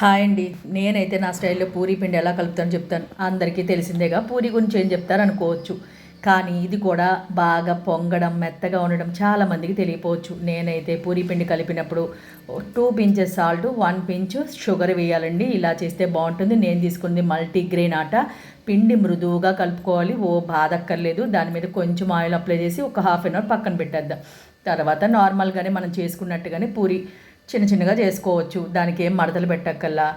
Hi అండి. నేనైతే నా స్టైల్లో పూరీ పిండి ఎలా కలుపుతాను చెప్తాను. అందరికీ తెలిసిందేగా పూరి గురించి ఏం చెప్తారు అనుకోవచ్చు. కానీ ఇది కూడా బాగా పొంగడం మెత్తగా ఉండడం చాలా మందికి తెలియపోవచ్చు. నేనైతే పూరీ పిండి కలిపినప్పుడు two pinches salt one pinch sugar వేయాలండి. ఇలా చేస్తే బాగుంటుంది. నేను తీసుకుంది మల్టీగ్రెయిన్ ఆట. పిండి మృదువుగా కలుపుకోవాలి. ఓ బాధక్కర్లేదు. దాని మీద కొంచెం ఆయిల్ అప్లై చేసి ఒక హాఫ్ అన్ అవర్ పక్కన పెట్టేద్దాం. తర్వాత నార్మల్గానే మనం చేసుకున్నట్టుగానే పూరి చిన్న చిన్నగా చేసుకోవచ్చు. దానికి ఏం మడతలు పెట్టక్కల్లా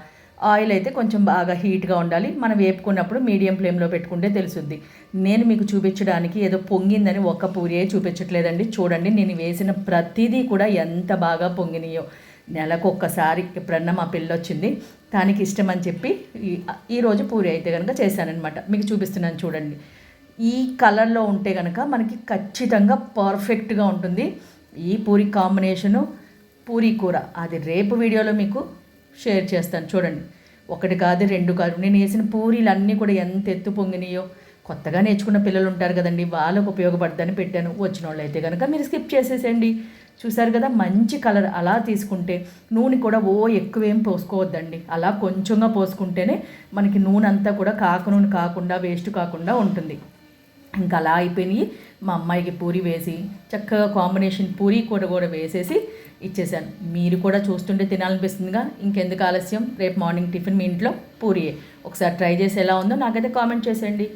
ఆయిల్ అయితే కొంచెం బాగా హీట్గా ఉండాలి. మనం వేపుకున్నప్పుడు మీడియం ఫ్లేమ్లో పెట్టుకుంటే తెలుసుద్ది. నేను మీకు చూపించడానికి ఏదో పొంగిందని ఒక్క పూరియే చూపించట్లేదండి. చూడండి నేను వేసిన ప్రతిదీ కూడా ఎంత బాగా పొంగినాయో. నెలకు ఒక్కసారి ఎప్పుడన్నా మా పిల్ల వచ్చింది దానికి ఇష్టం అని చెప్పి ఈరోజు పూరి అయితే కనుక చేశానమాట మీకు చూపిస్తున్నాను చూడండి. ఈ కలర్లో ఉంటే కనుక మనకి ఖచ్చితంగా పర్ఫెక్ట్గా ఉంటుంది. ఈ పూరి కాంబినేషను పూరీ కూర. అది రేపు వీడియోలో మీకు షేర్ చేస్తాను. చూడండి. ఒకటి కాదు రెండు కాదు. నేను వేసిన పూరీలు అన్నీ కూడా ఎంత ఎత్తు పొంగినాయో. కొత్తగా నేర్చుకున్న పిల్లలు ఉంటారు కదండి. వాళ్ళకు ఉపయోగపడదని పెట్టాను. వచ్చిన వాళ్ళు అయితే కనుక మీరు స్కిప్ చేసేసేయండి. చూసారు కదా మంచి కలర్ అలా తీసుకుంటే నూనె కూడా ఓ ఎక్కువేం పోసుకోవద్దండి. అలా కొంచెంగా పోసుకుంటేనే మనకి నూనె అంతా కూడా కాక నూనె కాకుండా వేస్ట్ కాకుండా ఉంటుంది. ఇంకా అలా అయిపోయినాయి. మా అమ్మాయికి పూరి వేసి చక్కగా కాంబినేషన్ పూరి కూడా కూడా వేసేసి ఇచ్చేసాను మీరు కూడా చూస్తుంటే తినాలనిపిస్తుందిగా. ఇంకెందుకు ఆలస్యం? రేపు మార్నింగ్ టిఫిన్ మీ ఇంట్లో పూరియే. ఒకసారి ట్రై చేసి ఎలా ఉందో నాకైతే కామెంట్ చేసేయండి.